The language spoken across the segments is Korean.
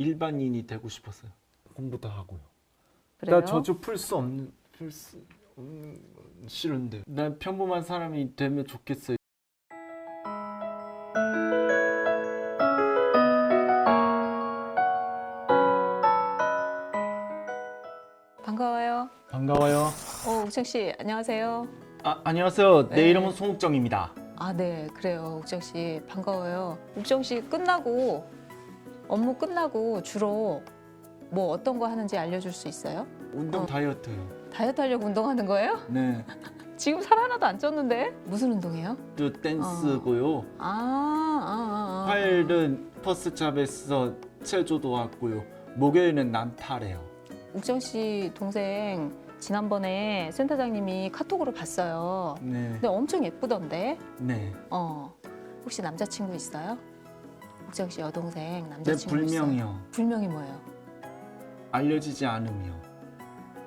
일반인이 되고 싶었어요. 공부 다 하고요. 그래요? 나 저주 풀 수 없는 풀 수 없는 건 싫은데. 난 평범한 사람이 되면 좋겠어요. 반가워요. 반가워요. 어, 욱정 씨, 안녕하세요. 아 안녕하세요. 네. 내 이름은 송욱정입니다. 아, 네, 그래요. 욱정 씨, 반가워요. 욱정 씨 끝나고 업무 끝나고 주로 뭐 어떤 거 하는지 알려줄 수 있어요? 운동 어. 다이어트요. 다이어트 하려고 운동하는 거예요? 네. 지금 살 하나도 안 쪘는데? 무슨 운동해요? 또 댄스고요. 아, 아, 아, 아. 화요일은 퍼스잡에서 체조도 하고요. 목요일은 난타래요. 욱정 씨 동생 지난번에 센터장님이 카톡으로 봤어요. 네. 근데 엄청 예쁘던데? 네. 어. 혹시 남자친구 있어요? 욱정 씨 여동생 내 남자친구 있어요? 불명이요. 불명이 뭐예요? 알려지지 않으며.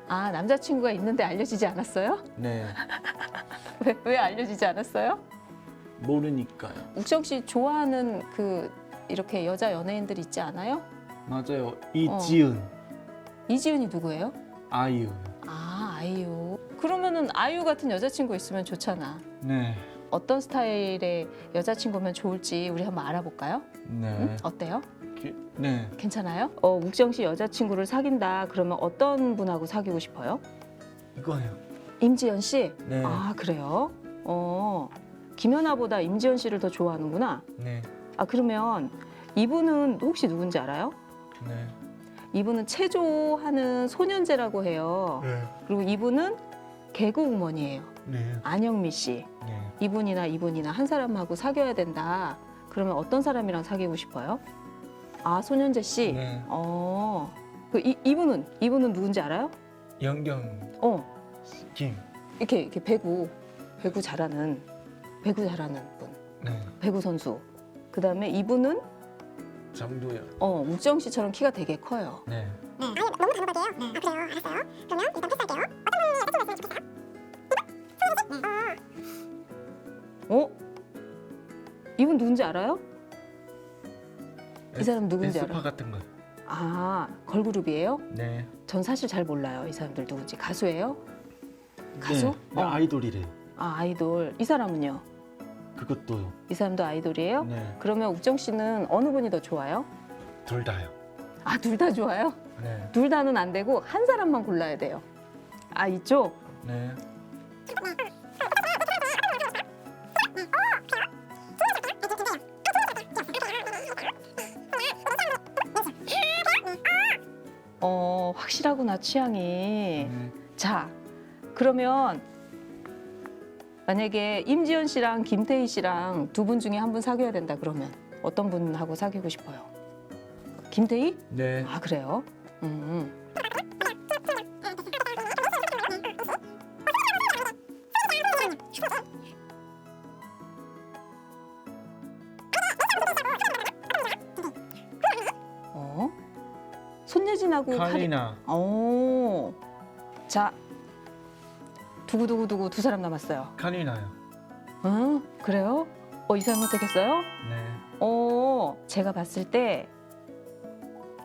아 남자친구가 있는데 알려지지 않았어요? 네. 왜, 왜 알려지지 않았어요? 모르니까요. 욱정 씨 좋아하는 그 이렇게 여자 연예인들 있지 않아요? 맞아요. 이지은, 이지은이 누구예요? 아이유. 아 아이유. 그러면은 아이유 같은 여자친구 있으면 좋잖아. 네. 어떤 스타일의 여자친구면 좋을지 우리 한번 알아볼까요? 네. 응? 어때요? 기- 네. 괜찮아요? 어, 욱정 씨 여자친구를 사귄다 그러면 어떤 분하고 사귀고 싶어요? 이거예요. 임지연 씨? 네. 아 그래요? 어 김연아보다 임지연 씨를 더 좋아하는구나. 네. 아 그러면 이분은 혹시 누군지 알아요? 네. 이분은 체조하는 소년제라고 해요. 네. 그리고 이분은 개그우먼이에요. 네. 안영미 씨. 네. 이분이나 이분이나 한 사람하고 사귀어야 된다. 그러면 어떤 사람이랑 사귀고 싶어요? 아 소년제 씨. 네. 어. 그 이, 이분은 이분은 누군지 알아요? 영경 어. 김. 이렇게 이렇게 배구 배구 잘하는 배구 잘하는 분. 네. 배구 선수. 그다음에 이분은 정도연. 어 욱정 씨처럼 키가 되게 커요. 네. 네, 아예 너무 단호박이에요. 네. 아 그래요, 알았어요. 그러면 일단 패스할게요. 어떤 분이 여자친구 어? 이분 누군지 알아요? 이 사람 누군지 에스파 알아요? 같은 거. 아 걸그룹이에요? 네. 전 사실 잘 몰라요. 이 사람들 누군지 가수예요? 가수? 네. 네, 어. 아이돌이래요. 아 아이돌. 이 사람은요? 그것도요. 이 사람도 아이돌이에요? 네. 그러면 욱정 씨는 어느 분이 더 좋아요? 둘 다요. 아 둘 다 좋아요? 네. 둘 다는 안 되고 한 사람만 골라야 돼요. 아 이쪽? 네. 확실하구나 취향이. 네. 자 그러면 만약에 임지연 씨랑 김태희 씨랑 두 분 중에 한 분 사귀어야 된다 그러면 어떤 분하고 사귀고 싶어요? 김태희? 네. 아 그래요? 음. 손예진하고 카리... 카리나. 오. 자. 두구두구두구 두 사람 남았어요. 카리나요. 응? 그래요? 어, 이 사람 선택했어요? 네. 어, 제가 봤을 때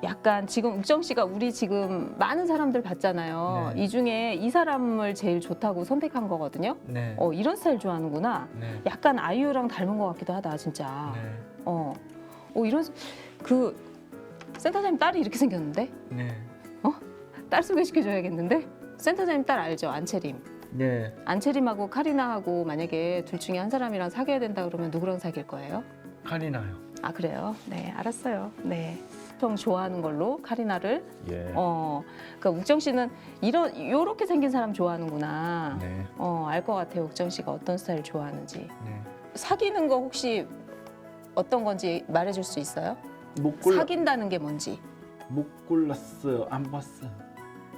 약간 지금 욱정 씨가 우리 지금 많은 사람들 봤잖아요. 네. 이 중에 이 사람을 제일 좋다고 선택한 거거든요. 네. 어, 이런 스타일 좋아하는구나. 네. 약간 아이유랑 닮은 것 같기도 하다, 진짜. 네. 어. 어, 이런, 스- 그, 센터장님 딸이 이렇게 생겼는데? 네. 딸 소개시켜줘야겠는데? 센터장님 딸 알죠? 안채림. 네. 안채림하고 카리나하고 만약에 둘 중에 한 사람이랑 사귀어야 된다 그러면 누구랑 사귈 거예요? 카리나요. 아 그래요? 네 알았어요. 네. 형 좋아하는 걸로 카리나를 예. 어 그러니까 욱정 씨는 이런 요렇게 생긴 사람 좋아하는구나. 네. 어 알 것 같아요 욱정 씨가 어떤 스타일 좋아하는지. 네. 사귀는 거 혹시 어떤 건지 말해줄 수 있어요? 못 골라 사귄다는 게 뭔지. 못 골랐어요. 안 봤어요.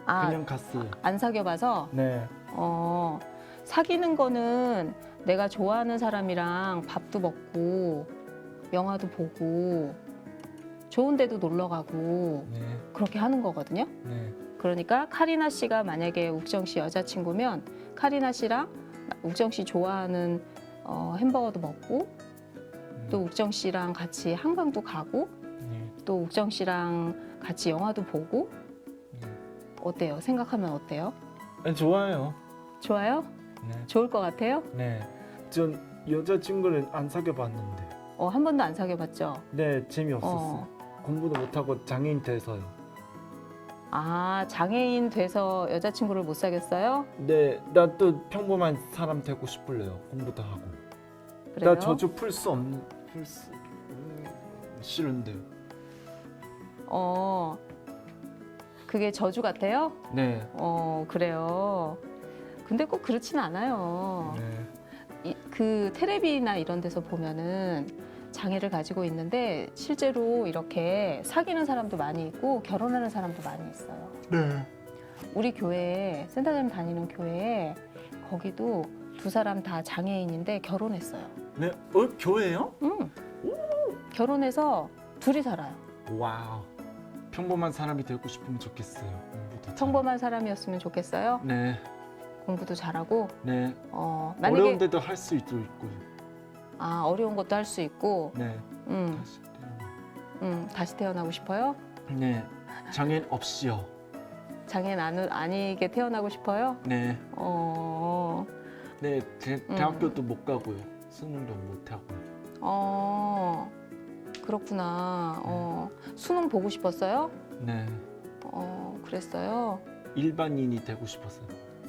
아 그냥 갔어요. 안 사귀어봐서 네. 어, 사귀는 거는 내가 좋아하는 사람이랑 밥도 먹고 영화도 보고 좋은 데도 놀러 가고 네. 그렇게 하는 거거든요. 네. 그러니까 카리나 씨가 만약에 욱정 씨 여자친구면 카리나 씨랑 욱정 씨 좋아하는 어, 햄버거도 먹고 또 욱정 씨랑 같이 한강도 가고 네. 또또 욱정 씨랑 같이 영화도 보고 네. 어때요? 생각하면 어때요? 네, 좋아요. 좋아요? 네. 좋을 것 같아요? 네. 전 여자친구를 안 사귀어봤는데. 어, 한 번도 안 사귀어봤죠? 네, 재미없었어요. 어. 공부도 못하고 장애인 돼서요. 아 장애인 돼서 여자친구를 못 사귀었어요? 네, 나 또 평범한 사람 되고 싶을래요. 공부도 하고. 그래요? 나 저주 풀 수 없는 풀수 음, 싫은데. 어 그게 저주 같아요? 네. 어 그래요. 근데 꼭 그렇진 않아요. 네. 이, 그 테레비나 이런 데서 보면은 장애를 가지고 있는데 실제로 이렇게 사귀는 사람도 많이 있고 결혼하는 사람도 많이 있어요. 네. 우리 교회에 센터장님 다니는 교회에 거기도 두 사람 다 장애인인데 결혼했어요. 네. 어, 교회요? 응. 결혼해서 둘이 살아요. 와우. 평범한 사람이 되고 싶으면 좋겠어요. 공부도 잘- 평범한 사람이었으면 좋겠어요. 네. 공부도 잘하고 네. 어 만약에 어려운데도 할 수 있고요. 아 어려운 것도 할 수 있고 네. 음, 다시 태어나. 음 다시 태어나고 싶어요. 네. 장애인 없이요. 장애인 아니, 아니게 태어나고 싶어요. 네. 어, 네. 대, 음. 대학교도 못 가고요. 수능도 못 하고요. 어 그렇구나. 어 수능 보고 싶었어요. 네. 어 그랬어요. 일반인이 되고 싶었어요.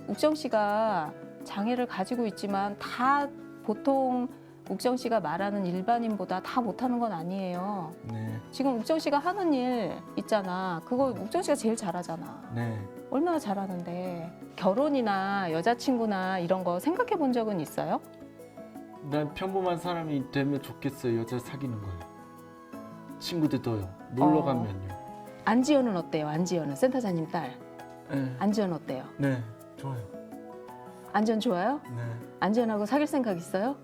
욱정 씨가 장애를 가지고 있지만 다 보통 욱정 씨가 말하는 일반인보다 다 못하는 건 아니에요. 네. 지금 욱정 씨가 하는 일 있잖아. 그거 욱정 씨가 제일 잘하잖아. 네. 얼마나 잘하는데 결혼이나 여자친구나 이런 거 생각해 본 적은 있어요? 난 평범한 사람이 되면 좋겠어요. 여자 사귀는 거요. 친구들도요. 놀러 어. 가면요. 안지연은 어때요? 안지연은 센터장님 딸. 네. 안지연 어때요? 네. 좋아요. 안지연 좋아요? 네. 안지연하고 사귈 생각 있어요?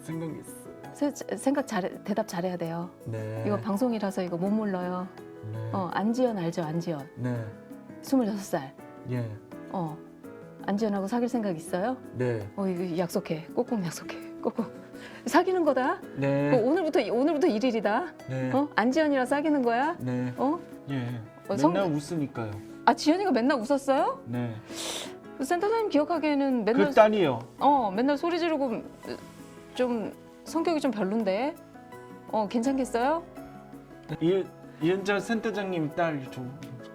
생각 있어요. 세- 생각 잘 대답 잘해야 돼요. 네. 이거 방송이라서 이거 못 몰라요. 네. 어, 안지연 알죠? 안지연. 네. 26살. 예. 어. 안지연하고 사귈 생각 있어요? 네. 어, 이거 약속해. 꼭꼭 약속해. 꼭꼭. 사귀는 거다. 네. 어, 오늘부터 오늘부터 일일이다. 네. 어? 안지연이랑 사귀는 거야? 네. 어? 예. 어, 성- 맨날 웃으니까요. 아, 지연이가 맨날 웃었어요? 네. 센터장님 기억하기에는 맨날 그 딸이요. 어, 맨날 소리 지르고 좀 성격이 좀 별론데. 어, 괜찮겠어요? 이 이은자 센터장님 딸 좋을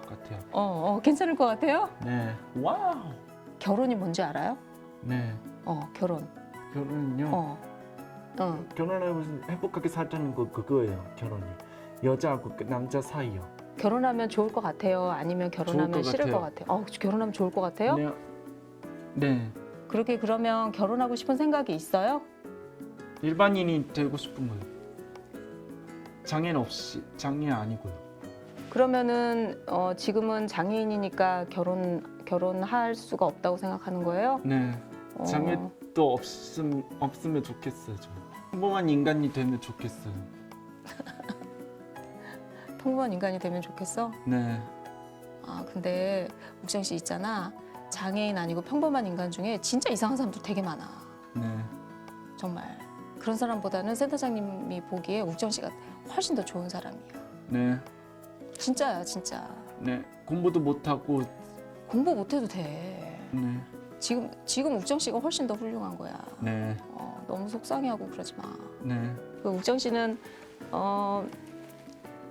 것 같아요. 어, 어, 괜찮을 것 같아요? 네. 와우. 결혼이 뭔지 알아요? 네. 어, 결혼. 결혼은요. 어. 어. 결혼하면 행복하게 살자는 거 그거예요. 결혼이. 여자하고 그 남자 사이요. 결혼하면 좋을 것 같아요? 아니면 결혼하면 것 싫을 것 같아요. 같아요? 어, 결혼하면 좋을 것 같아요? 네. 네. 그렇게 그러면 결혼하고 싶은 생각이 있어요? 일반인이 되고 싶은 거예요. 장애는 없이 장애 아니고요. 그러면은 어, 지금은 장애인이니까 결혼 결혼할 수가 없다고 생각하는 거예요? 네. 어, 장애 도 없음 없으면 좋겠어요. 저. 평범한 인간이 되면 좋겠어요. 평범한 인간이 되면 좋겠어? 네. 아 근데 욱정 씨 있잖아 장애인 아니고 평범한 인간 중에 진짜 이상한 사람들 되게 많아 네. 정말 그런 사람보다는 센터장님이 보기에 욱정 씨가 훨씬 더 좋은 사람이야 네. 진짜야 진짜 네. 공부도 못 하고 공부 못해도 돼 네. 지금 지금 욱정 씨가 훨씬 더 훌륭한 거야 네. 어, 너무 속상해하고 그러지 마 네. 그 욱정 씨는 어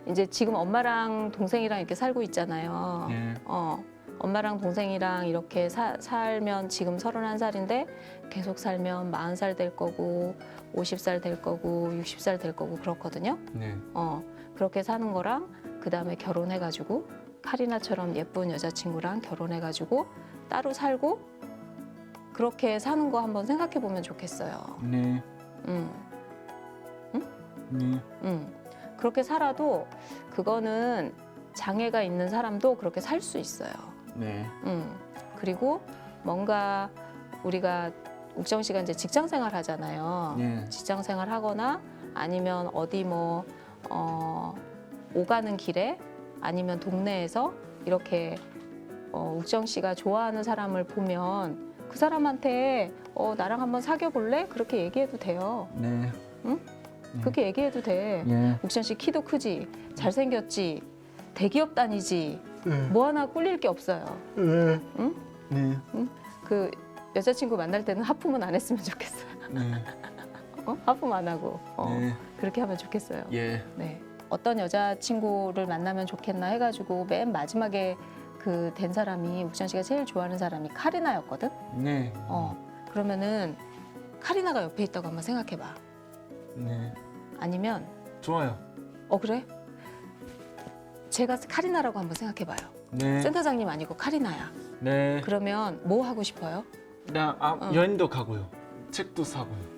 이제 지금 엄마랑 동생이랑 이렇게 살고 있잖아요. 네. 어 엄마랑 동생이랑 이렇게 사- 살면 지금 31살인데 계속 살면 40살 될 거고 50살 될 거고 60살 될 거고 그렇거든요. 네. 어 그렇게 사는 거랑 그다음에 결혼해 가지고 카리나처럼 예쁜 여자친구랑 결혼해 가지고 따로 살고 그렇게 사는 거 한번 생각해 보면 좋겠어요. 네. 음. 네. 음, 그렇게 살아도 그거는 장애가 있는 사람도 그렇게 살 수 있어요. 네. 음, 그리고 뭔가 우리가 욱정 씨가 이제 직장 생활 하잖아요. 네. 직장 생활 하거나 아니면 어디 뭐, 어, 오가는 길에 아니면 동네에서 이렇게 어, 욱정 씨가 좋아하는 사람을 보면 그 사람한테 어, 나랑 한번 사귀어 볼래? 그렇게 얘기해도 돼요. 네. 그렇게 얘기해도 돼. 예. 옥션 씨 키도 크지, 잘생겼지, 대기업 다니지, 네. 뭐 하나 꿀릴 게 없어요. 네. 응? 네. 그 여자친구 만날 때는 하품은 안 했으면 좋겠어요. 네. 어? 하품 안 하고 어, 네. 그렇게 하면 좋겠어요. 예. 네. 어떤 여자친구를 만나면 좋겠나 해가지고 맨 마지막에 그 된 사람이 옥션 씨가 제일 좋아하는 사람이 카리나였거든. 네. 어 그러면은 카리나가 옆에 있다고 한번 생각해봐. 네. 아니면 좋아요. 어 그래? 제가 카리나라고 한번 생각해봐요. 네. 센터장님 아니고 카리나야. 네. 그러면 뭐 하고 싶어요? 나 아, 어. 여행도 가고요. 책도 사고요.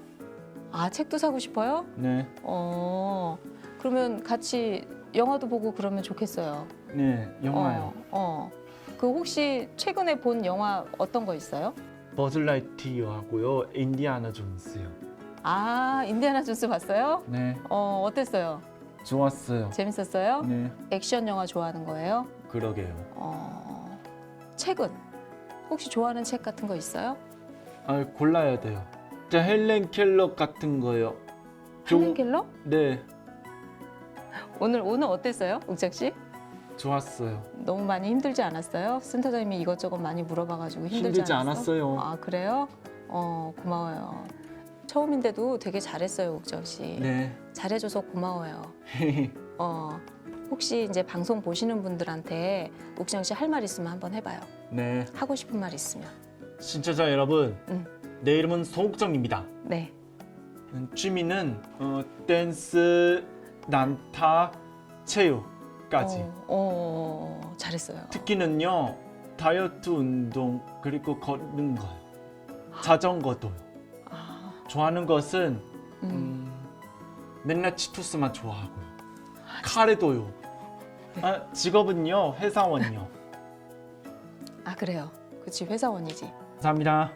아 책도 사고 싶어요? 네. 어 그러면 같이 영화도 보고 그러면 좋겠어요. 네. 영화요. 어, 어. 그 혹시 최근에 본 영화 어떤 거 있어요? 버즐라이트이어 하고요. 인디아나 존스요. 아 인디아나 존스 봤어요? 네. 어 어땠어요? 좋았어요. 재밌었어요? 네. 액션 영화 좋아하는 거예요? 그러게요. 어 책은 혹시 좋아하는 책 같은 거 있어요? 아, 골라야 돼요. 저 헬렌 켈러 같은 거요. 좀- 헬렌 켈러? 네. 오늘 오늘 어땠어요, 욱장 씨? 좋았어요. 너무 많이 힘들지 않았어요? 센터장님이 이것저것 많이 물어봐가지고 힘들지, 힘들지 않았어? 않았어요. 아 그래요? 어 고마워요. 처음인데도 되게 잘했어요, 욱정 씨. 네. 잘해줘서 고마워요. 어 혹시 이제 방송 보시는 분들한테 욱정 씨 할 말 있으면 한번 해봐요. 네. 하고 싶은 말 있으면. 신청자 여러분, 응. 내 이름은 송욱정입니다. 네. 음, 취미는 어, 댄스, 난타, 체육까지. 어, 어, 잘했어요. 특기는요 다이어트 운동 그리고 걷는 거요. 자전거도. 아, 좋아하는 것은 음. 음, 맨날 치토스만 좋아하고요. 카레도요. 아, 직업은요 회사원이요. 아 그래요. 그치 회사원이지. 감사합니다.